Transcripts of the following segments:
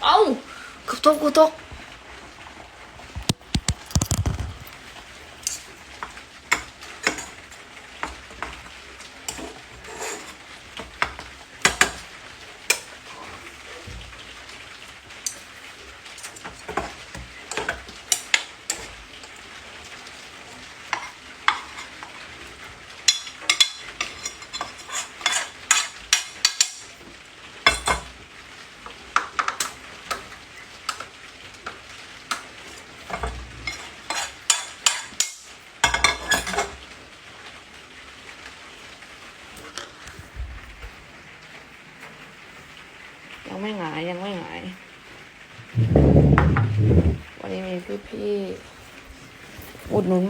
아우 구독 구독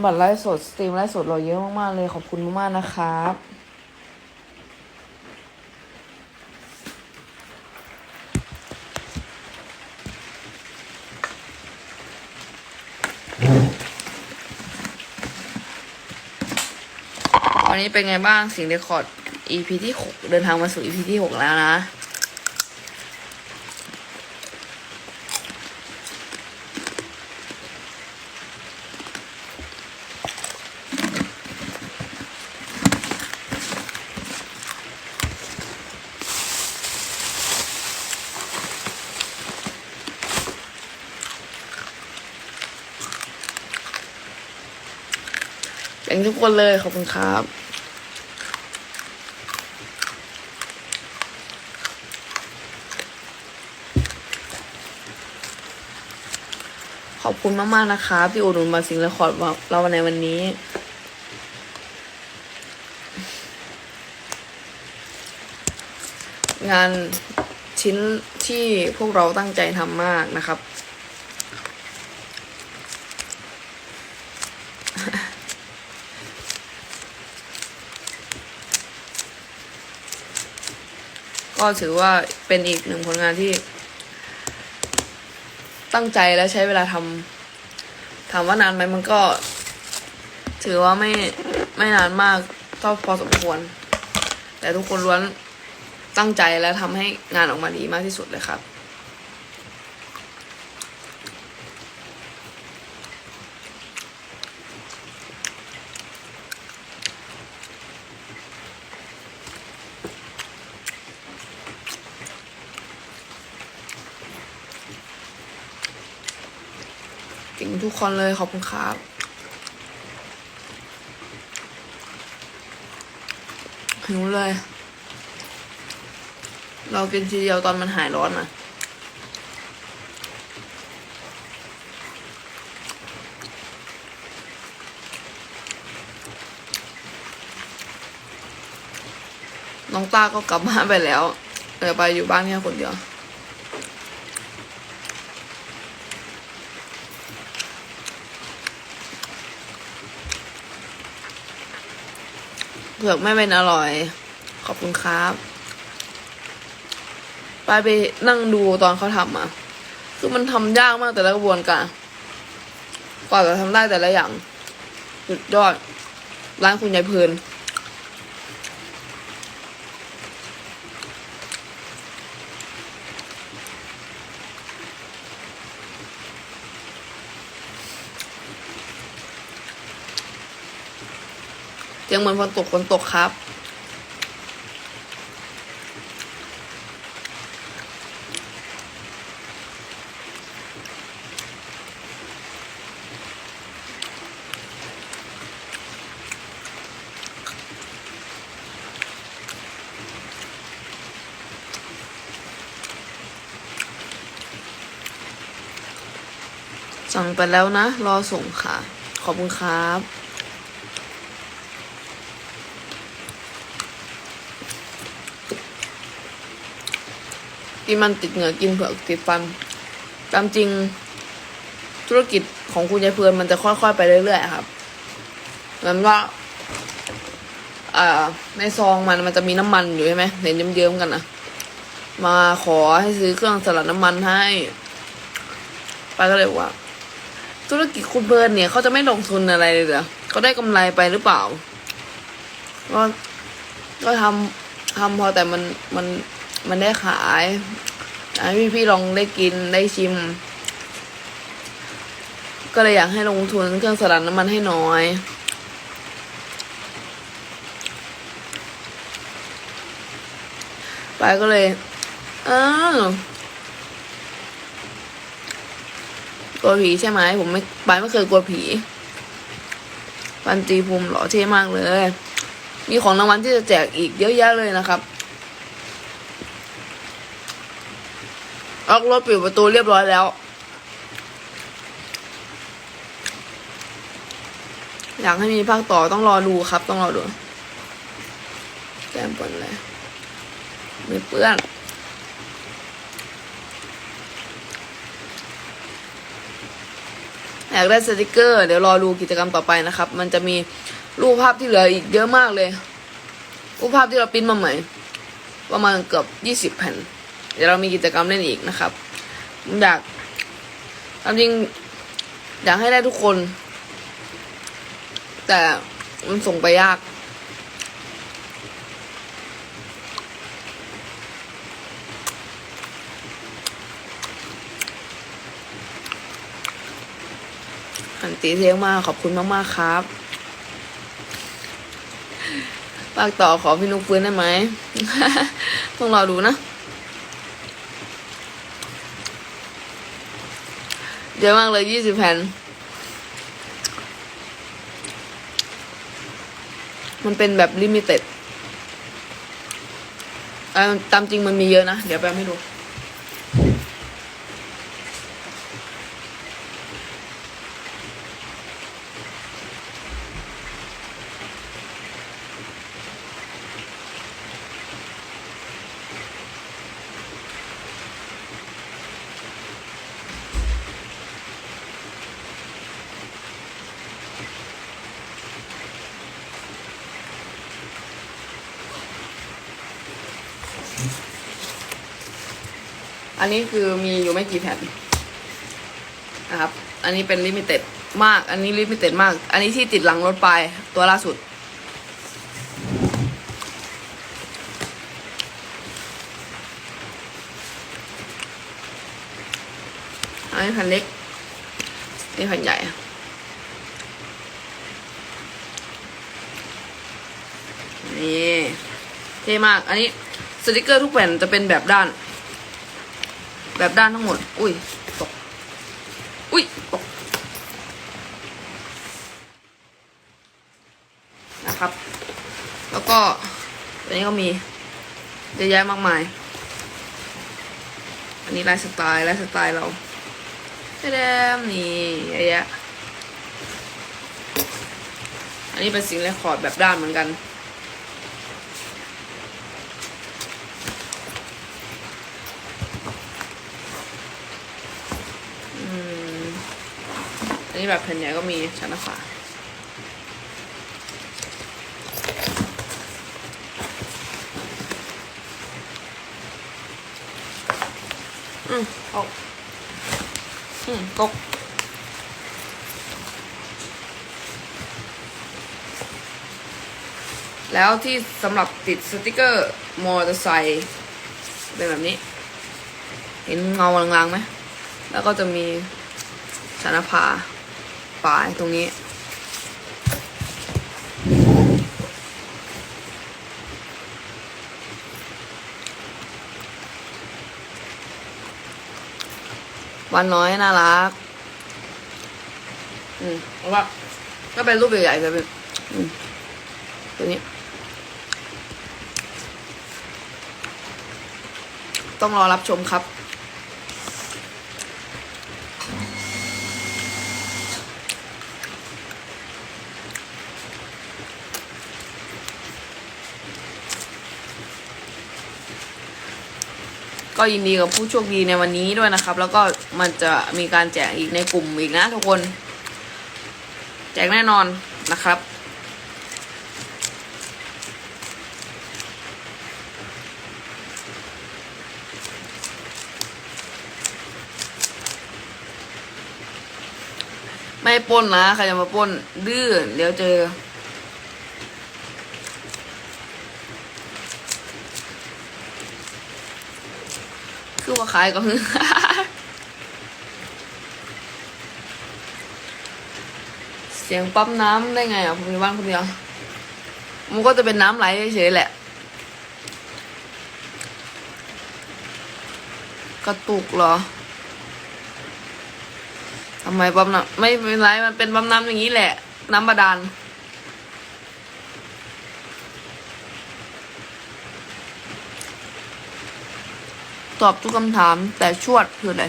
บัตรไลฟ์สดสตรีมไลฟ์สดเราเยอะมากๆเลยขอบคุณมากๆนะครับวันนี้เป็นไงบ้างสิ่งเรคคอร์ด EP ที่หกเดินทางมาสู่ EP ที่หกแล้วนะ งทุกคนเลยขอบคุณครับขอบคุณมาก ๆ นะครับที่อุดหนุนมาสิงและคอร์ดเราในวันนี้ งานชิ้นที่พวกเราตั้งใจทำมากนะครับ ก็ถือว่าเป็นอีกหนึ่งผลงานที่ ตั้งใจและใช้เวลาทำถามว่านานไหมมันก็ ถือว่าไม่ไม่นานมากก็พอสมควร แต่ทุกคนล้วนตั้งใจและทำให้งานออกมาดีมากที่สุดเลยครับ ทุกคนเลยขอบคุณครับหิวเลย เรากินทีเดียวตอนมันหายร้อนอะน้องต้าก็กลับบ้านไปแล้วเดี๋ยวไปอยู่บ้านแค่คนเดียว เผือกไม่เป็นอร่อย ขอบคุณครับไปไปนั่งดูตอนเขาทำอะ คือมันทำยากมากแต่ละกระบวนการกว่าจะทำได้แต่ละอย่างสุดยอด ร้านคุณยายเพลิน สียงเหมือนฝนตกฝนตกครับ สั่งไปแล้วนะ รอส่งค่ะ ขอบคุณครับ กินมันติดเหงื่อกินเผือกติดฟัน ตามจริงธุรกิจของคุณยายเพื่อนมันจะค่อยๆไปเรื่อยๆครับเหมือนว่าอ่าในซองมันมันจะมีน้ำมันอยู่ใช่ไหมเห็นเยิ้มๆกันนะมาขอให้ซื้อเครื่องสลัดน้ำมันให้ไปาก็เลยว่า ธุรกิจคุณเพลินเนี่ยเขาจะไม่ลงทุนอะไรเลยเหรอเขาได้กำไรไปหรือเปล่า ก็ก็ทำทำพอแต่มันมัน มันได้ขายอยากให้พี่ๆลองได้กินได้ชิม ก็เลยอยากให้ลงทุนเครื่องสลัดน้ำมันให้น้อยไปก็เลยอ้าวกลัวผีใช่ไหมผมไม่ไปไม่เคยกลัวผีปันตีภูมิหล่อเท่มากเลย มีของรางวัลที่จะแจกอีกเยอะแยะเลยนะครับ ล็อกรถปิดประตูเรียบร้อยแล้ว อยากให้มีภาคต่อต้องรอดูครับ ต้องรอดูแก้มก่อนเลยไม่เปื้อนอยากได้สติกเกอร์ เดี๋ยวรอดูกิจกรรมต่อไปนะครับ มันจะมีรูปภาพที่เหลืออีกเยอะมากเลย รูปภาพที่เราปิ้นมาใหม่ ประมาณเกือบยี่สิบแผ่น เดี๋ยวเรามีกิจกรรมเล่นอีกนะครับอยากตามจริงอยากให้ได้ทุกคน แต่มันส่งไปยาก หันตีเทียงมากขอบคุณมาก ๆ ครับปากต่อขอพี่นุกฟื้นได้ไหม ต้องรอดูนะ เยอะมากเลยยี่สิบแผ่น มันเป็นแบบลิมิเต็ดตามจริงมันมีเยอะนะ เดี๋ยวแปมให้ดู อันนี้คือมีอยู่ไม่กี่แผ่นนะครับ อันนี้เป็นลิมิเต็ดมาก อันนี้ลิมิเต็ดมาก อันนี้ที่ติดหลังรถไปตัวล่าสุด อันนี้แผ่นเล็ก นี่แผ่นใหญ่นี่เท่มาก อันนี้สติกเกอร์ทุกแผ่นจะเป็นแบบด้าน แบบด้านทั้งหมด อุ้ยตก อุ้ยตกนะครับ แล้วก็ตัวนี้ก็มีเยอะแยะมากมาย อันนี้ลายสไตล์ลายสไตล์เราแดมนี่เยอะแยะอันนี้เป็นสิ่งเรคคอร์ดแบบด้านเหมือนกัน นนี้แบบแผ่นใหญ่ก็มีชั้นาฝาอืมออกอืมตกแล้วที่สำหรับติดสติกเกอร์มอเตอร์ไซค์เป็นแบบนี้ เห็นเงาลางๆไหม แล้วก็จะมีชนภา ปลายตรงนี้ วันน้อยน่ารัก อืมเพราะว่าก็เป็นรูปใหญ่ๆจะเป็นอืมตัวนี้ ต้องรอรับชมครับ ก็ยินดีกับผู้โชคดีในวันนี้ด้วยนะครับ แล้วก็มันจะมีการแจกอีกในกลุ่มอีกนะทุกคน แจกแน่นอนนะครับ ไม่ป้นนะใครจะมาป้นดื้อเดี๋ยวเจอ คือว่าขายก็คือสียงปั๊มน้ำได้ไงอะผมอยู่บ้านคนเดียวมันก็จะเป็นน้ำไหลเฉยๆแหละ กระตุกเหรอทำไมปั๊มน้ำไม่เป็นไรมันเป็นปั๊มน้ำอย่างนี้แหละ น้ำบาดาล ตอบทุกคำถามแต่ชวดคืออะไร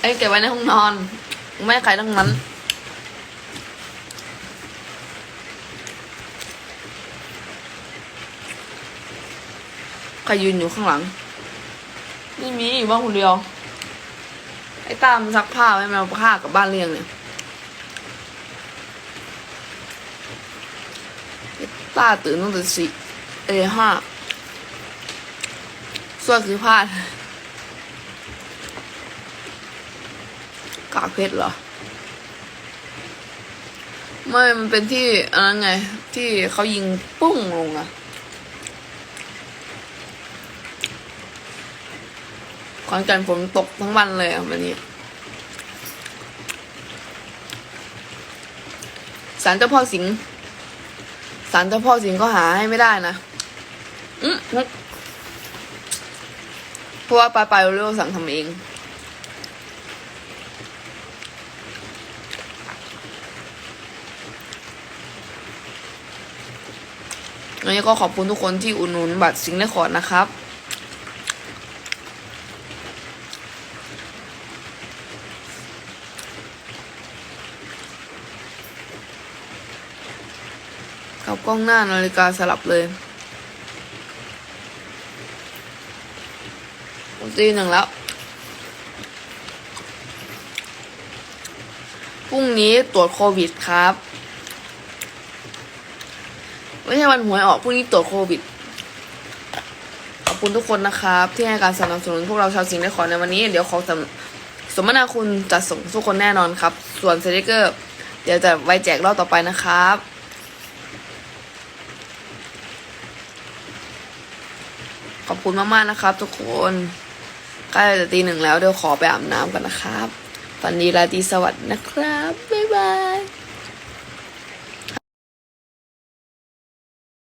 ไอ้เก็บไว้ในห้องนอน ไม่ใครทั้งนั้น ใครยืนอยู่ข้างหลัง ไม่มีอยู่บ้านคนเดียว อ้ตามซักผ้าไว้แมวผ้ากับบ้านเลี้ยงเนี่ยตาตื่นตั้งแต่สี่เอห้าส่วนคือพลาดกากเพชรเหรอ ไม่ มันเป็นที่อันนั้นไง ที่เขายิงปุ้งลงอะ ขอนแก่นฝนตกทั้งวันเลยวันนี้ศาลเจ้าพ่อสิงห์ศาลเจ้าพ่อสิงก็หาให้ไม่ได้นะอืมเพราะว่าปลาปลาเรียกสั่งทำเองวันนี้ก็ขอบคุณทุกคนที่อุดหนุนบัตรซิงเลคอร์ดนะครับ กับกล้องหน้านาฬิกาสลับเลยตีหนึ่งแล้ว พรุ่งนี้ตรวจโควิดครับ ไม่ใช่วันหวยออก พรุ่งนี้ตรวจโควิด ขอบคุณทุกคนนะครับ ที่ให้การสนับสนุนพวกเราชาวสิงห์นครในวันนี้ เดี๋ยวขอสมสมนาคุณจัดส่งทุกคนแน่นอนครับ ส่วนสติกเกอร์ เดี๋ยวจะไว้แจกรอบต่อไปนะครับ ขอบคุณมากๆนะครับ ทุกคนใกล้จะตีหนึ่งแล้วเดี๋ยวขอไปอาบน้ำกันนะครับฝันดีราตรีสวัสดิ์นะครับ บ๊ายบาย